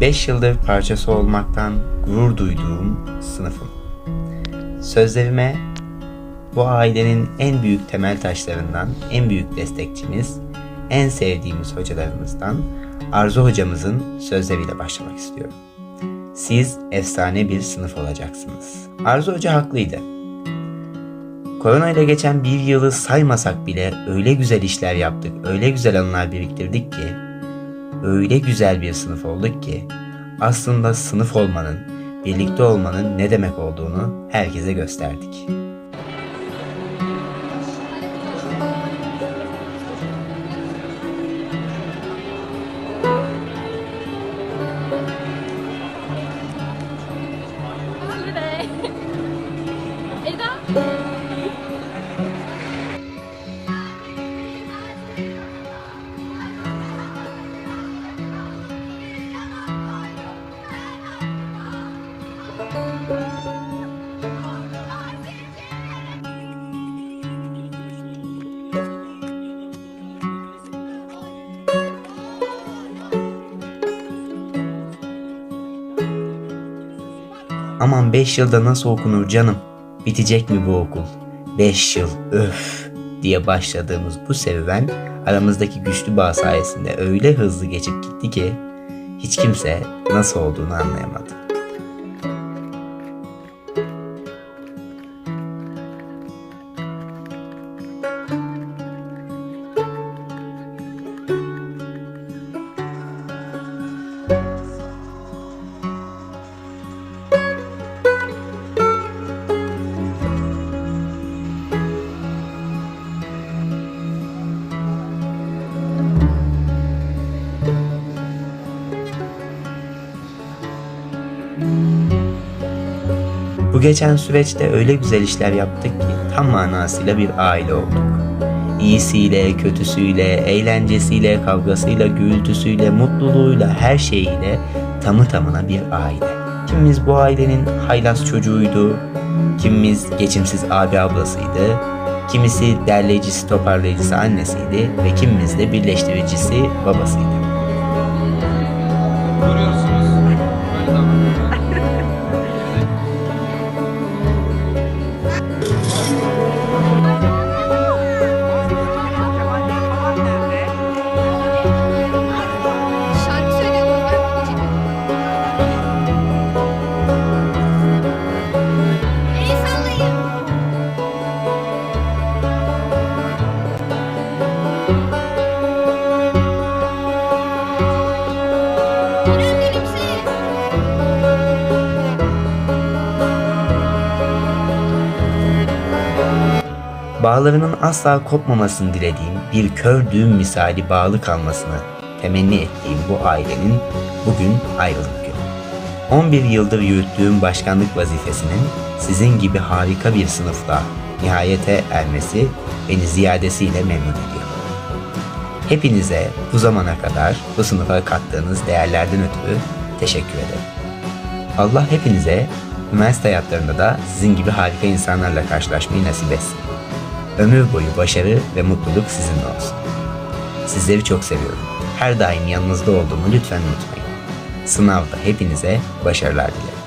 Beş yıldır parçası olmaktan gurur duyduğum sınıfım. Sözlerime bu ailenin en büyük temel taşlarından, en büyük destekçimiz, en sevdiğimiz hocalarımızdan Arzu hocamızın sözleriyle başlamak istiyorum. Siz efsane bir sınıf olacaksınız. Arzu hoca haklıydı. Korona ile geçen bir yılı saymasak bile öyle güzel işler yaptık, öyle güzel anılar biriktirdik ki, öyle güzel bir sınıf olduk ki, aslında sınıf olmanın, birlikte olmanın ne demek olduğunu herkese gösterdik. Aman 5 yılda nasıl okunur canım? Bitecek mi bu okul? 5 yıl öf diye başladığımız bu serüven aramızdaki güçlü bağ sayesinde öyle hızlı geçip gitti ki hiç kimse nasıl olduğunu anlayamadı. Bu geçen süreçte öyle güzel işler yaptık ki tam manasıyla bir aile olduk. İyisiyle, kötüsüyle, eğlencesiyle, kavgasıyla, gürültüsüyle, mutluluğuyla, her şeyiyle tamı tamına bir aile. Kimimiz bu ailenin haylaz çocuğuydu, kimimiz geçimsiz abi ablasıydı, kimisi derleyicisi toparlayıcısı annesiydi ve kimimiz de birleştiricisi babasıydı. Görüyorsunuz. Bağlarının asla kopmamasını dilediğim bir kör düğüm misali bağlı kalmasını temenni ettiğim bu ailenin bugün ayrılık günü. 11 yıldır yürüttüğüm başkanlık vazifesinin sizin gibi harika bir sınıfla nihayete ermesi beni ziyadesiyle memnun ediyor. Hepinize bu zamana kadar bu sınıfa kattığınız değerlerden ötürü teşekkür ederim. Allah hepinize üniversite hayatlarında da sizin gibi harika insanlarla karşılaşmayı nasip etsin. Ömür boyu başarı ve mutluluk sizinle olsun. Sizleri çok seviyorum. Her daim yanınızda olduğumu lütfen unutmayın. Sınavda hepinize başarılar dilerim.